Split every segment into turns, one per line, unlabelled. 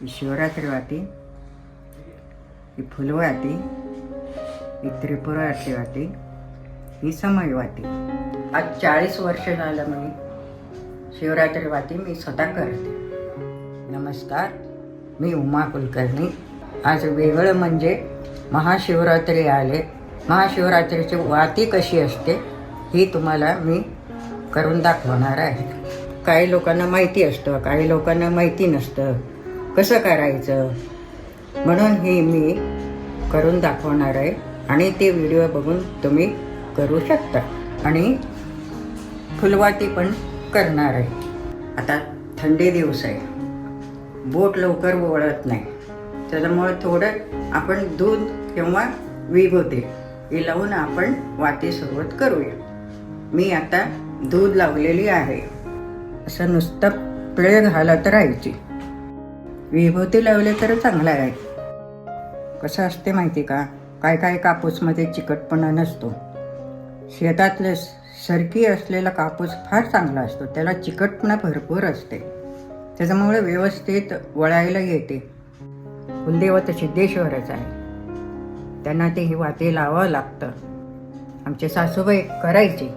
ही शिवरात्री ही फुलवाती ही त्रिपुराची वाटी ही समय वाटी आज चाळीस वर्ष झालं मी शिवरात्री वाटी मी स्वतः करते. नमस्कार मी उमा कुलकर्णी. आज वेगळं म्हणजे महाशिवरात्री आले. महाशिवरात्रीची वाती कशी असते ही तुम्हाला मी करून दाखवणार आहे. काही लोकांना माहिती असतं काही लोकांना माहिती नसतं. कसं करायचं? म्हणून हे मी करून दाखवणार आहे आणि ते व्हिडिओ बघून तुम्ही करू शकता. आणि फुलवाती पण करणार आहे. आता थंडी दिवस आहे. बोट लवकर वळत नाही. त्याच्यामुळे थोडं आपण दूध किंवा विभूती हे लावून आपण वाती सुरुवात करूया. मी आता दूध लावलेली आहे. असं नुसतं पिळे घालत राहायची. विभूती लावले तर चांगलं आहे. कसं असते माहिती का? काय काय कापूसमध्ये चिकटपणा नसतो. शेतातले सरकी असलेला कापूस फार चांगला असतो. त्याला चिकटपणा भरपूर असते. त्याच्यामुळे व्यवस्थित वळायला येते. कुलदेवत सिद्धेश्वरच आहे. त्यांना ते ही वाती लावावं लागतं. आमचे सासूबाई करायचे.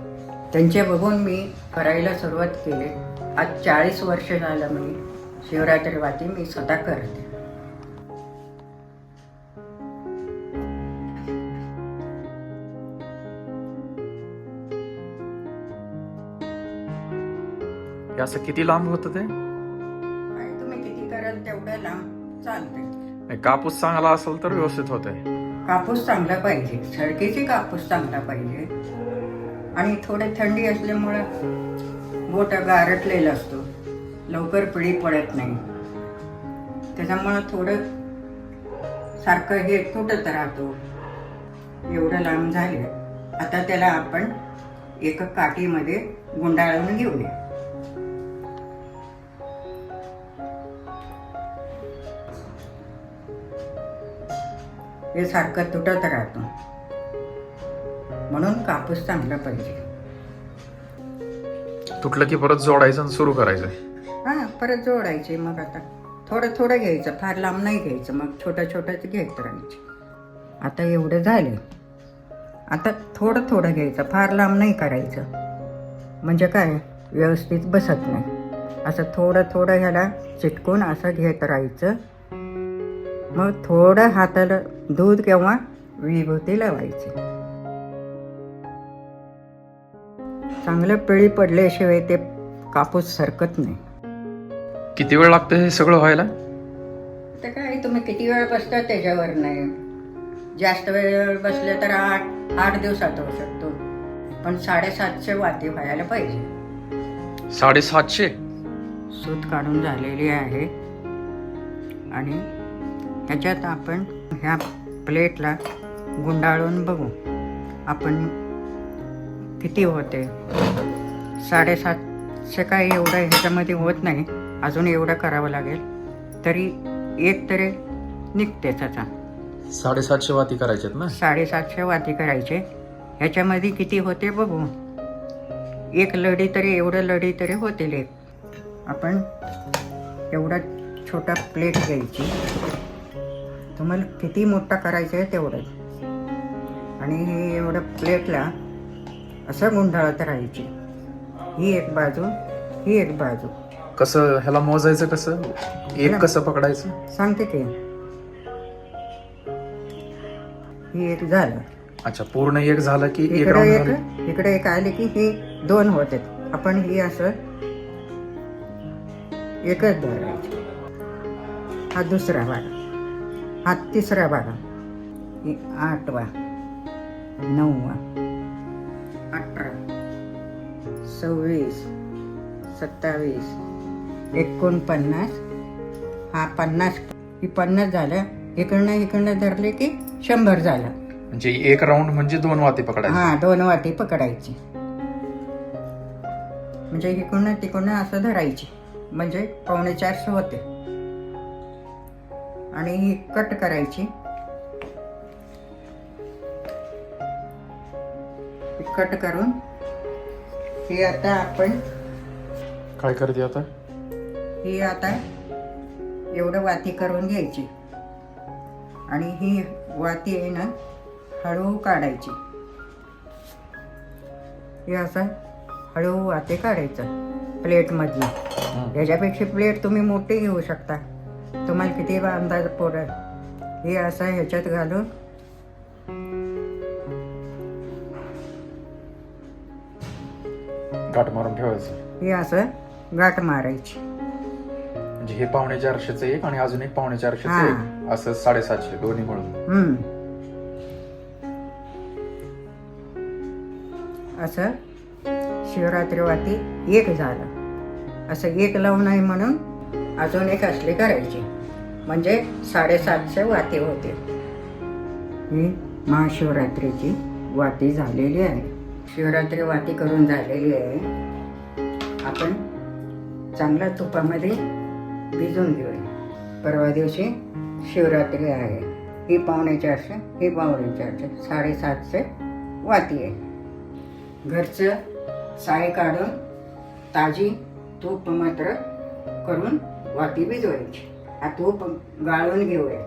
त्यांचे बघून मी करायला सुरुवात केली. आज चाळीस वर्ष झालं मी शिवरात्री वाती मी स्वतः करते.
हे असं किती लांब होतं ते?
काय तुम्ही किती कराल तेवढं लांब चालते
नाही, कापूस चांगला असेल तर व्यवस्थित होतंय.
कापूस चांगला पाहिजे. सडकेची कापूस चांगला पाहिजे. आणि थोडी थंडी असल्यामुळं बोट गारटलेला असतो. लवकर पिढी पडत नाही. त्याच्यामुळं थोडं सारखं हे तुटत राहतो. एवढं लांब झालं आता त्याला आपण एका काठीमध्ये गुंडाळून घेऊया. हे सारखं तुटत राहतो. म्हणून कापूस चांगला पाहिजे.
तुटलं की परत जोडायचं आणि सुरू करायचं.
परत जोडायचे मग आता. थोडं थोडं घ्यायचं फार लांब नाही घ्यायचं मग छोटं छोटंच घेत राहायचं. आता एवढं झाले आता थोडं थोडं घ्यायचं फार लांब नाही करायचं. म्हणजे काय व्यवस्थित बसत नाही. असं थोडं थोडं ह्याला चिटकून असं घेत राहायचं. मग थोडं हाताला दूध किंवा विभूती लावायची. चांगलं पिळी पडल्याशिवाय ते कापूस सरकत नाही.
किती वेळ लागतं हे सगळं व्हायला?
तर काय तुम्ही किती वेळ बसता त्याच्यावर नाही. जास्त वेळ बसले तर आठ आठ दिवसात होऊ शकतो. पण साडेसातशे वाती व्हायला पाहिजे.
साडेसातशे?
सूत काढून झालेली आहे. आणि ह्याच्यात आपण ह्या प्लेटला गुंडाळून बघू. आपण किती होते? साडेसातशे काय एवढं ह्याच्यामध्ये होत नाही. अजून एवढं करावं लागेल तरी एक तरी निघते त्याचा.
साडेसातशे वाती करायच्यात ना?
साडेसातशे वाती करायचे. ह्याच्यामध्ये किती होते बघू. एक लढी तरी एवढं लढी तरी होतील एक. आपण एवढा छोटा प्लेट घ्यायची. तुम्हाला किती मोठा करायचं आहे तेवढं. आणि हे एवढं प्लेटला असं गुंडाळत राहायची. ही एक बाजू ही एक बाजू.
कसं ह्याला मोजायचं कसं? एक कसं पकडायचं?
सांगते की ही एक झालं.
अच्छा पूर्ण एक झालं की एक
इकडे
राऊंड झालं?
एक इकडे एक आले की हे दोन होते. आपण ही असं एकच धरायची. हा दुसरा भाग. हा तिसरा भाग. ही आठवा नववा अठरा सव्वीस सत्तावीस एकोणपन्नास. हा पन्नास ही पन्नास झालं. इकडनं इकडनं धरले की शंभर झालं.
म्हणजे एक राऊंड म्हणजे दोन वाती पकडायचे.
हा दोन वाटी पकडायची. म्हणजे इकडनं तिकडनं असं धरायची. म्हणजे पावणे चारशे होते. आणि ही कट करायची. ही कट करून ही आता आपण
काय करते आता?
ही आता एवढं वाती करून घ्यायची. आणि ही वाती आहे ना हळू काढायची. हे असं हळू वाते काढायचं प्लेटमधली. याच्यापेक्षा प्लेट तुम्ही मोठी घेऊ शकता. तुम्हाला किती अंदाज पडेल. हे असं ह्याच्यात घालून.
गाठ मारून ठेवायचं.
हे असं गाठ मारायची.
म्हणजे हे पावणे चारशेचं एक आणि अजून एक पावणे चारशेचं
हा.
एक असं साडेसातशे दोन्ही मिळून.
हम्म. असं शिवरात्री वाती एक झालं. असं एक लावून आहे म्हणून अजून एक असली करायची. म्हणजे साडेसातशे वाती होते. ही महाशिवरात्रीची वाती झालेली आहे. शिवरात्री वाती करून झालेली आहे. आपण चांगल्या तुपामध्ये भिजून घेऊया परवा दिवशी शिवरात्री आहे. ही पावणे चारशे ही पावणे चारशे साडेसातशे वाती आहे. घरचं साय काढून ताजी तूप मात्र करून वाती भिजवायची. हा तूप गाळून घेऊया.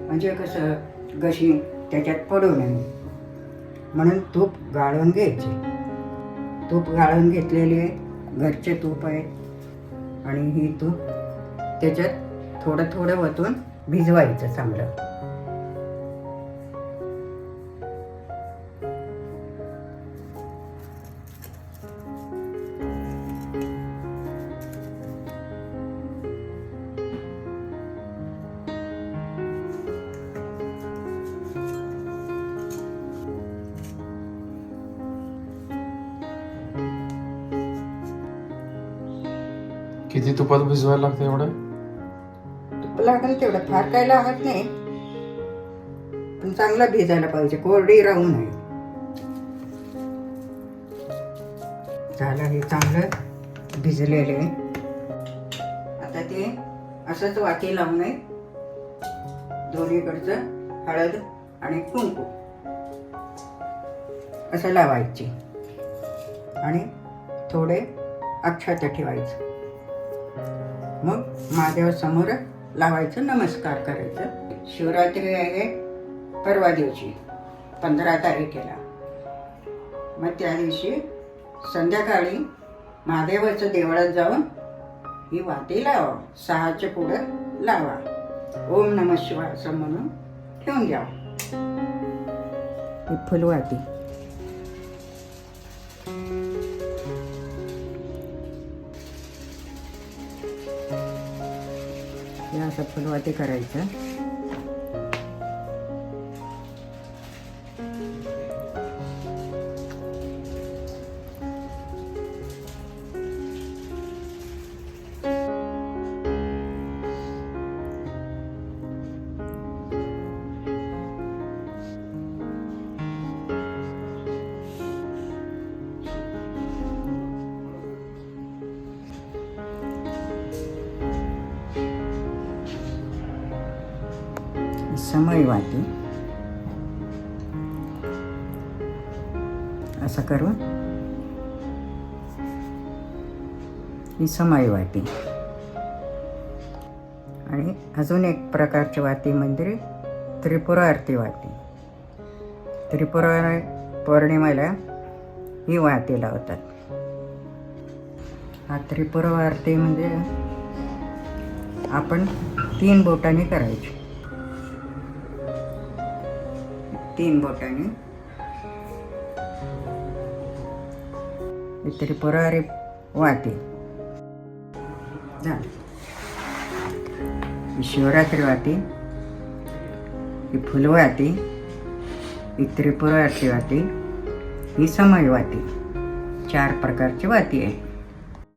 म्हणजे कसं गशी त्याच्यात पडू नये. म्हणून तूप गाळून घ्यायचे. तूप गाळून घेतलेले घरचे तूप आहे. आणि ही तूप त्याच्यात थोडं थोडं वतून भिजवायचं चांगलं.
किती तुपात भिजवायला लागतं एवढं?
तुप लागेल तेवढं. फार काय लागत नाही. पण चांगला भिजायला पाहिजे. कोरडी राहू नये. झालं हे चांगलं भिजलेलं आहे. आता ते असंच वाटी लावून दोन्हीकडचं हळद आणि कुंकू. असं लावायची. आणि थोडे अक्षत ठेवायचं. मग महादेवासमोर लावायचं नमस्कार करायचं. शिवरात्री आहे परवा दिवशी पंधरा तारखेला. मग त्या दिवशी संध्याकाळी महादेवाच्या देवळात जाऊन ही वाती लावा सहाच्या पुढं लावा. ओम नम शिवाय असं म्हणून ठेवून घ्या ही फुलवाती. हे असं फुलवाती करायचं. समय वाटी. असं करून. ही समय वाटी. आणि अजून एक प्रकारची वाती म्हणजे त्रिपुरा आरती वाती त्रिपुरा पौर्णिमेला ही वाती लावतात. हा त्रिपुरा आरती म्हणजे आपण तीन बोटांनी करायची. तीन बोटाने. त्रिपुरारी वाटी झाली ही शिवरात्री वाटी ही फुलवाती ही त्रिपुरा वाटी ही समय वाटी चार प्रकारची वाती आहे